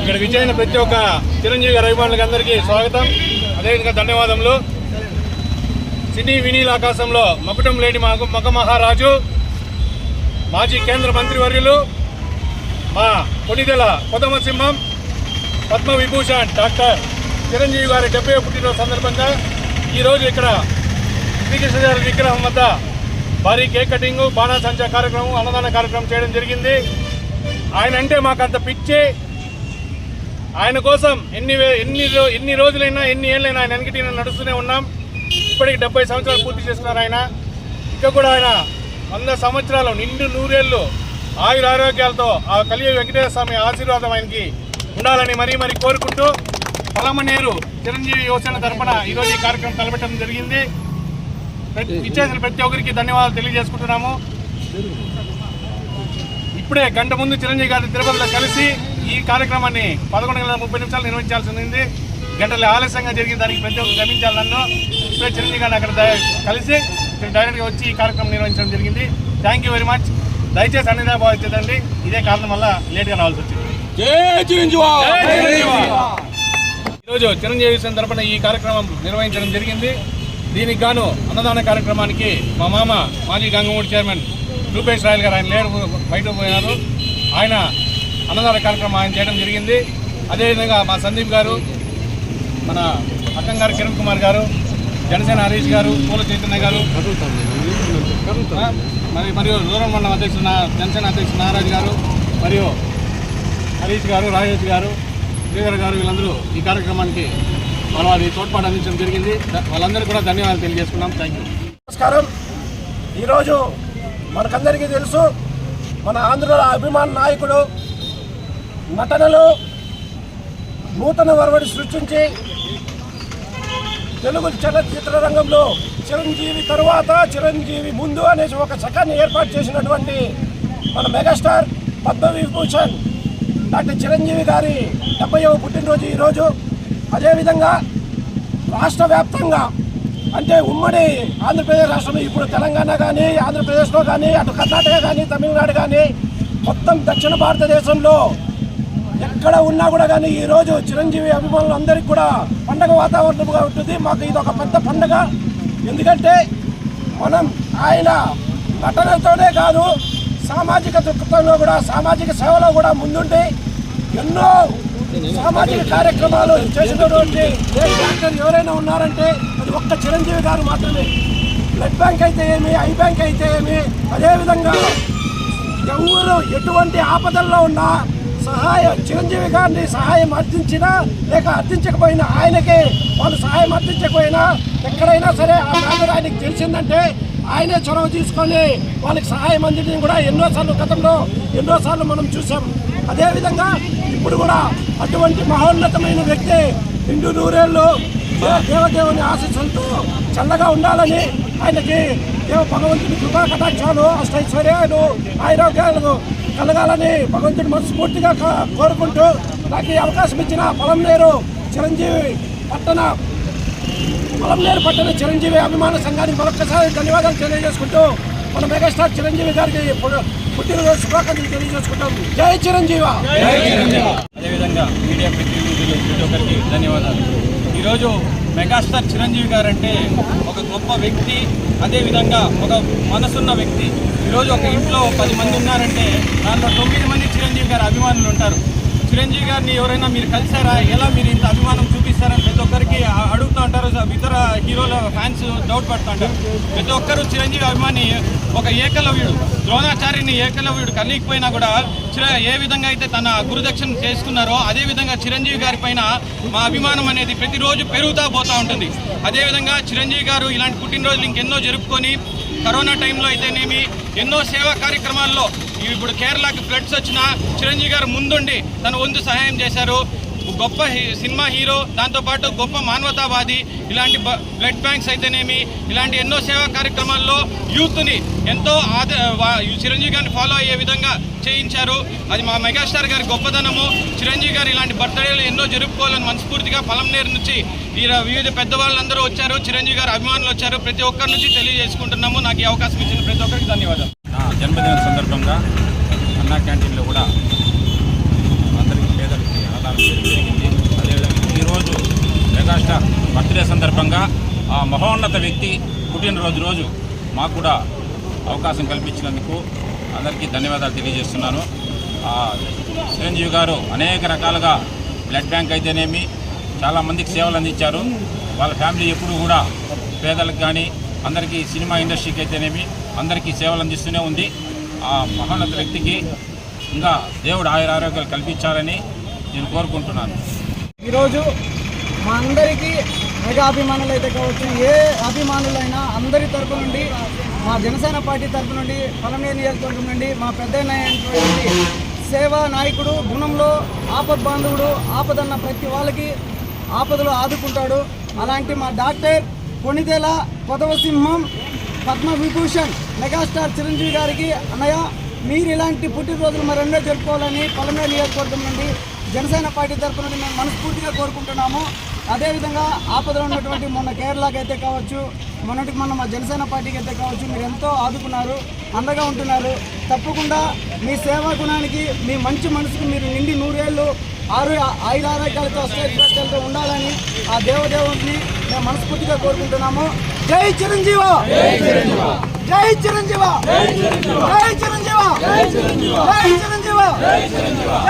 ఇక్కడ విజయన ప్రతి ఒక్క చిరంజీవి గారి అభిమానులకు అందరికీ స్వాగతం. అదేవిధంగా ధన్యవాదములు. సినీ వినీల ఆకాశంలో మకుటం లేని మాకు మగ మహారాజు మాజీ కేంద్ర మంత్రివర్యులు మా కొనిదెల కొదమసింహం పద్మవిభూషణ్ పద్మ విభూషణ్ డాక్టర్ చిరంజీవి గారి డెబ్బై పుట్టినరోజు సందర్భంగా ఈరోజు ఇక్కడ శ్రీకృష్ణ గారి విగ్రహం వద్ద భారీ కేక్ కటింగ్ బాణాసంచ కార్యక్రమం అన్నదాన కార్యక్రమం చేయడం జరిగింది. ఆయన అంటే మాకు అంత పిచ్చి. ఆయన కోసం ఎన్ని ఎన్ని ఎన్ని రోజులైనా ఎన్ని ఏళ్ళైనా ఆయన వెనకటి నడుస్తూనే ఉన్నాం. ఇప్పటికి డెబ్బై సంవత్సరాలు పూర్తి చేస్తున్నారు ఆయన. ఇంకా కూడా ఆయన వంద సంవత్సరాలు నిండు నూరేళ్ళు ఆయుర ఆరోగ్యాలతో ఆ కలియ వెంకటేశ్వర స్వామి ఆశీర్వాదం ఆయనకి ఉండాలని మరీ మరీ కోరుకుంటూ పొలమనేరు చిరంజీవి యువసేన తరఫున ఈరోజు ఈ కార్యక్రమం తలపెట్టడం జరిగింది. ప్రతి ఇచ్చేసిన ప్రతి ఒక్కరికి ధన్యవాదాలు తెలియజేసుకుంటున్నాము. ఇప్పుడే గంట ముందు చిరంజీవి గారి తిరుపతిలో కలిసి ఈ కార్యక్రమాన్ని పదకొండు గంటల ముప్పై నిమిషాలు నిర్వహించాల్సి ఉంది. గంటల ఆలస్యంగా జరిగిన దానికి ప్రతి ఒక్కరు క్షమించాలి నన్ను. ఇప్పుడే చిరంజీవి గారిని అక్కడ కలిసి డైరెక్ట్గా వచ్చి ఈ కార్యక్రమం నిర్వహించడం జరిగింది. థ్యాంక్ యూ వెరీ మచ్ దయచేసి అన్ని భావించదండి ఇదే కారణం వల్ల లేట్గా రావాల్సి వచ్చింది. ఈరోజు చిరంజీవి సేన తరపున ఈ కార్యక్రమం నిర్వహించడం జరిగింది. దీనికి గాను అన్నదాన కార్యక్రమానికి మా మామ మాజీ గంగమూడి చైర్మన్ రూపేష్ రాయల్ గారు ఆయన లేడు బయట పోయినారు ఆయన అన్నదాన కార్యక్రమం ఆయన చేయడం జరిగింది. అదేవిధంగా మా సందీప్ గారు మన అక్కం గారు కిరణ్ కుమార్ గారు జనసేన హరీష్ గారు పూల చైతన్య గారు. మరి మరియు రూరల్ మండలం అధ్యక్షుడు నా- జనసేన అధ్యక్షుడు నాగరాజు గారు మరియు హరీష్ గారు రాజేష్ గారు శ్రీధర్ గారు వీళ్ళందరూ ఈ కార్యక్రమానికి వాళ్ళ వారి తోడ్పాటు అందించడం జరిగింది. వాళ్ళందరూ వాళ్ళందరికీ కూడా ధన్యవాదాలు తెలియజేసుకున్నాం. థ్యాంక్ యూ నమస్కారం. ఈరోజు మనకందరికీ తెలుసు మన ఆంధ్రుల అభిమాన నాయకుడు నటనలు నూతన వరవడి సృష్టించి తెలుగు చలనచిత్ర రంగంలో చిరంజీవి తరువాత చిరంజీవి ముందు అనేసి ఒక శకాన్ని ఏర్పాటు చేసినటువంటి మన మెగాస్టార్ పద్మవిభూషణ్ డాక్టర్ చిరంజీవి గారి డెబ్బైవ పుట్టినరోజు ఈరోజు. అదేవిధంగా రాష్ట్ర వ్యాప్తంగా అంటే ఉమ్మడి ఆంధ్రప్రదేశ్ రాష్ట్రంలో ఇప్పుడు తెలంగాణ కానీ ఆంధ్రప్రదేశ్లో కానీ అటు కర్ణాటక కానీ తమిళనాడు కానీ మొత్తం దక్షిణ భారతదేశంలో ఎక్కడ ఉన్నా కూడా కానీ ఈరోజు చిరంజీవి అభిమానులు అందరికీ కూడా పండగ వాతావరణంగా ఉంటుంది. మాకు ఇది ఒక పెద్ద పండగ. ఎందుకంటే మనం ఆయన నటనతోనే కాదు సామాజిక దృక్పథంలో కూడా సామాజిక సేవలో కూడా ముందుండి ఎన్నో సామాజిక కార్యక్రమాలు చేసినటువంటి ఏ డాక్టర్ ఎవరైనా ఉన్నారంటే అది ఒక్క చిరంజీవి గారు మాత్రమే. బ్లడ్ బ్యాంక్ అయితే ఏమి ఐ బ్యాంక్ అయితే ఏమి అదేవిధంగా ఎవరు ఎటువంటి ఆపదల్లో ఉన్నా సహాయం చిరంజీవి గారిని సహాయం అర్థించినా లేక అర్థించకపోయినా ఆయనకి వాళ్ళు సహాయం అర్థించకపోయినా ఎక్కడైనా సరే ఆ మ్యాటర్ ఆయనకి తెలిసిందంటే ఆయనే చొరవ తీసుకొని వాళ్ళకి సహాయం అందించడం కూడా ఎన్నోసార్లు గతంలో ఎన్నోసార్లు మనం చూసాం అదేవిధంగా ఇప్పుడు కూడా అటువంటి మహోన్నతమైన వ్యక్తి రెండు నూరేళ్ళు దేవదేవుని ఆశీస్సులతో చల్లగా ఉండాలని ఆయనకి దేవ భగవంతుని కృపా కటాక్షాలు అష్టైశ్వర్యాలు ఆరోగ్యాలు కలగాలని భగవంతుడు మనస్ఫూర్తిగా కోరుకుంటూ నాకు ఈ అవకాశం ఇచ్చిన పొలంనేరు చిరంజీవి పట్టణ పొలంనేరు పట్టణ చిరంజీవి అభిమాన సంఘానికి మరొకసారి ధన్యవాదాలు తెలియజేసుకుంటూ మన మెగాస్టార్ చిరంజీవి గారికి పుట్టినరోజు శుభాకాంక్షలు తెలియజేసుకుంటాం. జై చిరంజీవ! అదేవిధంగా మీడియా ప్రతినిధులు ప్రతి ఒక్కరికి ధన్యవాదాలు. ఈరోజు మెగాస్టార్ చిరంజీవి గారు అంటే ఒక గొప్ప వ్యక్తి అదేవిధంగా ఒక మనసున్న వ్యక్తి. ఈరోజు ఒక ఇంట్లో పది మంది ఉన్నారంటే దాంట్లో తొమ్మిది మంది చిరంజీవి గారి అభిమానులు ఉంటారు. చిరంజీవి గారిని ఎవరైనా మీరు కలిసారా? ఎలా మీరు ఇంత అభిమానం చూపిస్తారని ప్రతి ఒక్కరికి అ- అడుగుతూ ఉంటారు ఇతర హీరోల ఫ్యాన్స్ డౌట్ పడుతుంటారు ప్రతి ఒక్కరు చిరంజీవి అభిమాని ఒక ఏకలవ్యుడు ద్రోణాచార్యుని ఏకలవ్యుడు కలిగిపోయినా కూడా ఏ విధంగా అయితే తన గురుదక్షిణ చేసుకున్నారో అదేవిధంగా చిరంజీవి గారి పైన మా అభిమానం అనేది ప్రతిరోజు పెరుగుతూ పోతూ ఉంటుంది. అదేవిధంగా చిరంజీవి గారు ఇలాంటి పుట్టినరోజులు ఇంకెన్నో జరుపుకొని కరోనా టైంలో అయితేనేమి ఎన్నో సేవా కార్యక్రమాల్లో ఇప్పుడు కేరళకి ఫ్లడ్స్ వచ్చినా చిరంజీవి గారు ముందుండి తన వంతు సహాయం చేశారు. గొప్ప హీ- సినిమా హీరో దాంతోపాటు గొప్ప మానవతావాది ఇలాంటి బ్లడ్ బ్యాంక్స్ అయితేనేమి ఇలాంటి ఎన్నో సేవా కార్యక్రమాల్లో యూత్ని ఎంతో ఆద చిరంజీవి గారిని ఫాలో అయ్యే విధంగా చేయించారు. అది మా మెగాస్టార్ గారి గొప్పదనము. చిరంజీవి గారు ఇలాంటి బర్త్డేలు ఎన్నో జరుపుకోవాలని మనస్ఫూర్తిగా పొలంనేరు నుంచి వివిధ పెద్దవాళ్ళందరూ వచ్చారు. చిరంజీవి గారు అభిమానులు వచ్చారు. ప్రతి ఒక్కరి నుంచి తెలియజేసుకుంటున్నాము. నాకు ఈ అవకాశం ఇచ్చిన ప్రతి ఒక్కరికి ధన్యవాదాలు. జన్మదిన సందర్భంగా అన్నా క్యాంటీన్లో కూడా అందరికీ పేదలకి అన్నదానం చేయడం జరిగింది అదేవిధంగా ఈరోజు మెగాస్టార్ బర్త్డే సందర్భంగా ఆ మహోన్నత వ్యక్తి పుట్టినరోజు రోజు మాకు కూడా అవకాశం కల్పించినందుకు అందరికీ ధన్యవాదాలు తెలియజేస్తున్నాను. చిరంజీవి గారు అనేక రకాలుగా బ్లడ్ బ్యాంక్ అయితేనేమి చాలామందికి సేవలు అందించారు. వాళ్ళ ఫ్యామిలీ ఎప్పుడు కూడా పేదలకు కానీ అందరికీ సినిమా ఇండస్ట్రీకి అయితేనేమి అందరికీ సేవలు అందిస్తూనే ఉంది. ఆ మహోన్నత వ్యక్తికి ఇంకా దేవుడు ఆయుర ఆరోగ్యాలు కల్పించాలని నేను కోరుకుంటున్నాను. ఈరోజు మా అందరికీ మెగా అభిమానులు అయితే కావచ్చు ఏ అభిమానులైనా అందరి తరపు నుండి మా జనసేన పార్టీ తరపు నుండి పలమేరు నియోజకవర్గం నుండి మా పెద్ద అయినటువంటి సేవా నాయకుడు గుణంలో ఆపద్ బాంధవుడు ఆపదన్న ప్రతి వాళ్ళకి ఆపదలో ఆదుకుంటాడు. అలాంటి మా డాక్టర్ కొణిదేల కొదవసింహం పద్మవిభూషణ్ పద్మ విభూషణ్ మెగాస్టార్ చిరంజీవి గారికి అన్నయ్య మీరు ఇలాంటి పుట్టినరోజులు మరెన్నో జరుపుకోవాలని పలమేరు నియోజకవర్గం నుండి జనసేన పార్టీ తరఫున నుండి మేము మనస్ఫూర్తిగా కోరుకుంటున్నాము. అదేవిధంగా ఆపదలో ఉన్నటువంటి మొన్న కేరళకి అయితే కావచ్చు మొన్నటికి మొన్న మా జనసేన పార్టీకి అయితే కావచ్చు మీరు ఎంతో ఆదుకున్నారు అండగా ఉంటున్నారు. తప్పకుండా మీ సేవా గుణానికి మీ మంచి మనసుకు మీరు నిండి నూరేళ్ళు ఆరు ఐదు ఆరోగ్యాలతో అష్టైశ్వర్యాలతో ఉండాలని ఆ దేవదేవుడిని మేము మనస్ఫూర్తిగా కోరుకుంటున్నాము. జై చిరంజీవ! జై చిరంజీవ! జై చిరంజీవ! జై చిరంజీవ! జై చిరంజీవ! జై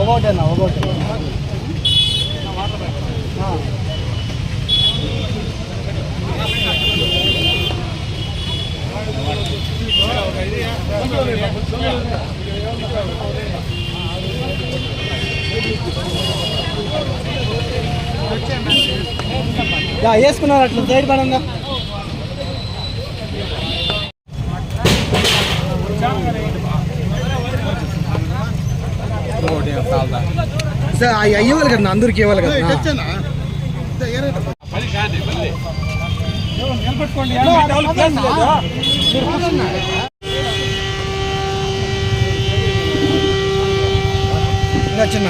ఒకటేనా ఒకటే వేసుకున్నారు అట్లా సైడ్ పడంగా. సార్ అవి అయ్యేవాళ్ళు కదా అందరికి ఇవ్వాలి కదా. చిన్న